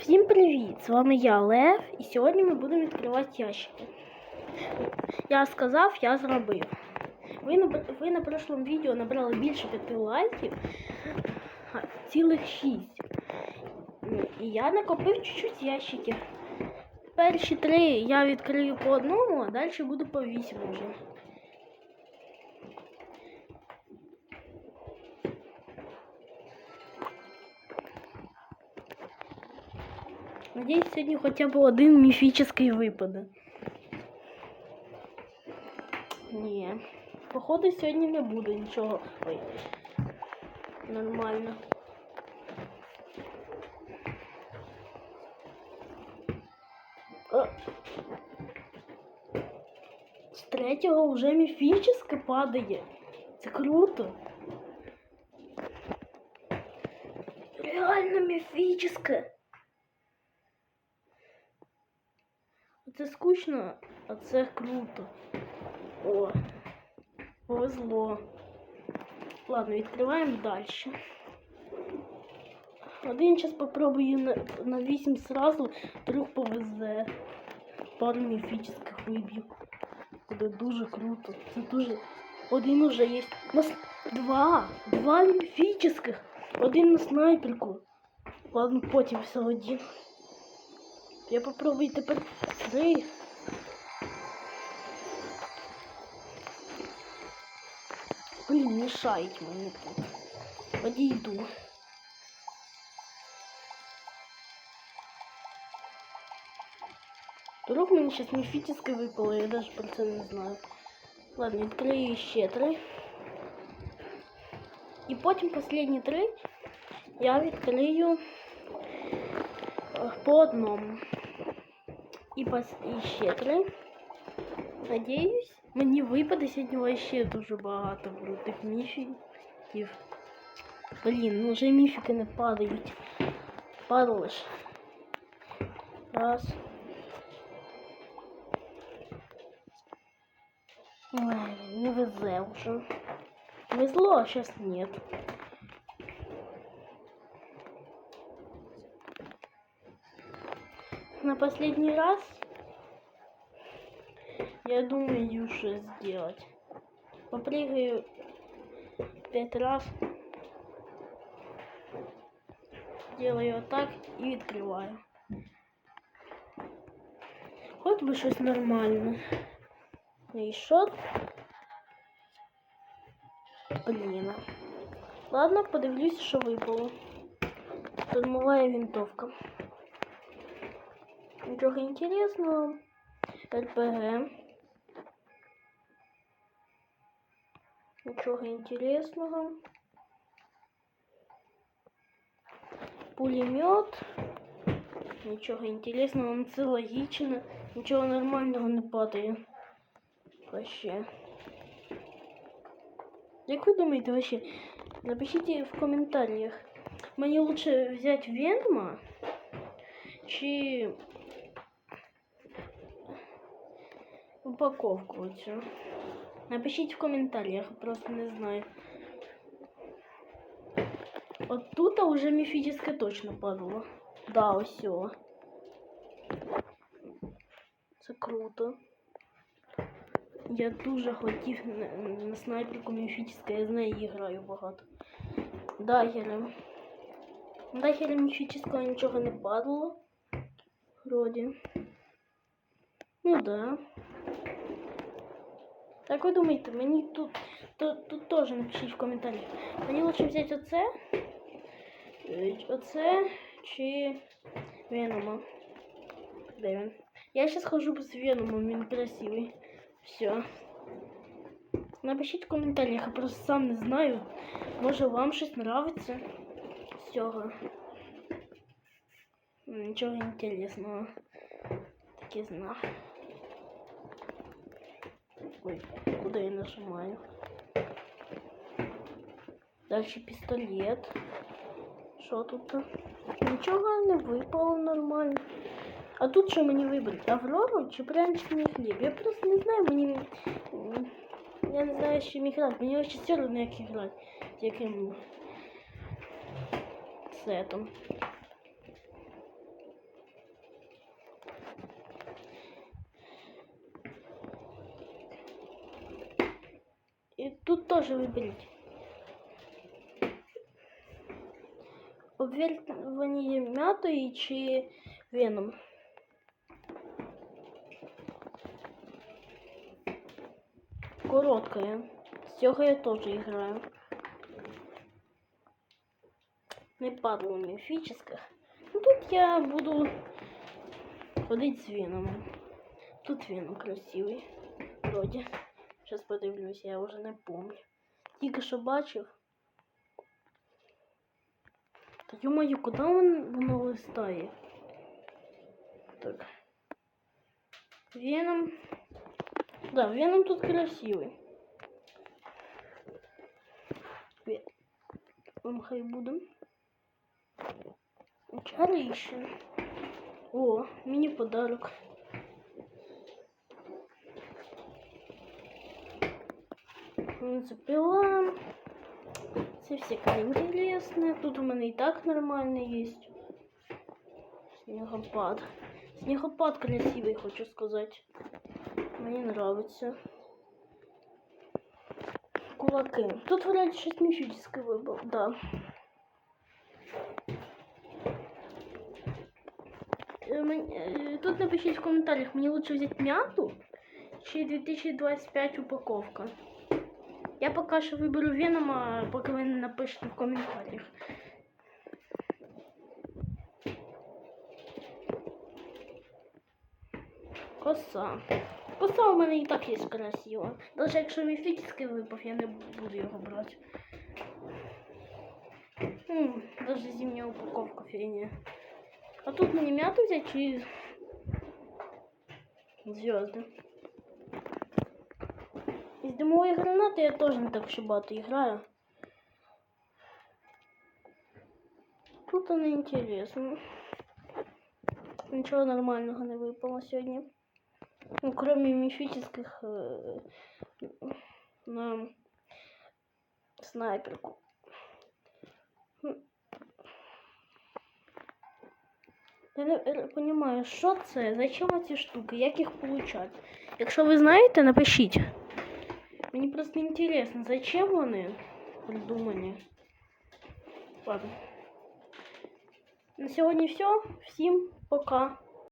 Всім привіт! З вами я Лев, і сьогодні ми будемо відкривати ящики. Я сказав, я зробив. Ви на, ви на прошлому відео набрали більше 5 лайків, цілих 6. І я накопив чуть-чуть ящиків. Перші три я відкрию по одному, а далі буду по 8 вже. Надеюсь, сегодня хотя бы один мифический випаде. Ні. Походу, сьогодні не буде нічого. Ой. Нормально. О. З третього вже міфічне падає. Це круто. Реально міфічне. Це скучно, а це круто. О, повезло. Ладно, відкриваємо далі. Один час попробую на, на 8 сразу, вдруг повезе. Пару міфічних виб'ю. Буде дуже круто. Це дуже. Один уже є. Нас два. Два міфічних. Один на снайперку. Ладно, потім все один. Я попробую тепер три. Блін, мішають мені тут. Одійду. Вдруг мені сейчас міфічне випало, я даже про це не знаю. Ладно, відкрию ще три. І потім останні три я відкрию е, по одному. І, пос... і ще три. Надіюсь, мені випаде сьогодні вообще дуже багато крутих міфіків. Блін, ну вже міфіки не падають. Падали ж. Раз. Ой, не везе уже. Везло, а сейчас нет. На последний раз. Я думаю что сделать. Попрыгаю пять раз. Делаю вот так и открываю. Хоть бы что-то нормально и шот блин. Ладно подивлюсь що випало штурмовая винтовка Ничего интересного. РПГ. Ничего интересного. Пулемет. Ничего интересного, он це логічно. Нічого нормального не падає. Вообще. Як ви думаєте вообще? Напишите в комментариях. Мне лучше взять Венма, чи упаковку цю. Напишіть в коментарях, просто не знаю. От тут уже міфічне точно падало. Да, ось. Це круто. Я дуже хотів на, на снайперку міфічне, я з нею граю багато. Дагером. Дагером міфічного нічого не падало. Вроде. Ну да. Так ви думаєте, мені тут то, тут теж напишіть в коментарях. Мені лучше взяти оце, е, оце чи Венома. Де він? Я сейчас хожу з Веномом, він красивий. Все. Напишіть в коментарях, я просто сам не знаю. Може вам щось нравиться з цього. Ничего интересного. Так и знал. Ой, куда я нажимаю? Дальше пистолет. Что тут? Ничего не выпало нормально. А тут що мені вибрати? Аврору чи пряничний хліб? Я просто не знаю, мені... Я не знаю, з чим грати. Мені вообще все одно як грати. З яким сетом. Тут теж виберіть. Обвертування м'ятої чи веном. Короткая. З цього я теж граю. Не падало міфічних. Ну тут я буду ходить з Веном. Тут Веном красивий. Вроді. Зараз подивлюся, я вже не помню. Тільки що бачив. Та ё-моё, куди воно, воно листає? Так. Веном. Да, Веном тут красивый. Ве- Он хай буде. Чарище. О, мені Запила. Це всяко інтересне. Тут у мене і так нормально є. Снегопад. Снегопад красивый, хочу сказать. Мне нравится. Кулаки. Тут вроде щось міфічне вибор, да. Е, е, Тут напишіть в коментарях, мені лучше взяти м'яту чи 2025 упаковка. Я поки що виберу Венома, поки ви не напишете в коментарях. Коса. Коса у мене і так є красива. Навіть якщо міфічний випав, я не буду його брати. Даже зимняя упаковка фигня. А тут мне мяту взять чи звезды. Из дымовой гранаты я тоже не так ще багато играю. Тут она интересно. Ничего нормального не выпало сегодня. Ну, кроме мифических э, на снайперку. М. Я не розумію, що це, зачем ці штуки, як їх получати. Якщо ви знаєте, напишіть. Мені просто интересно, зачем вони придумали? Ладно. На сегодня все. Всем пока.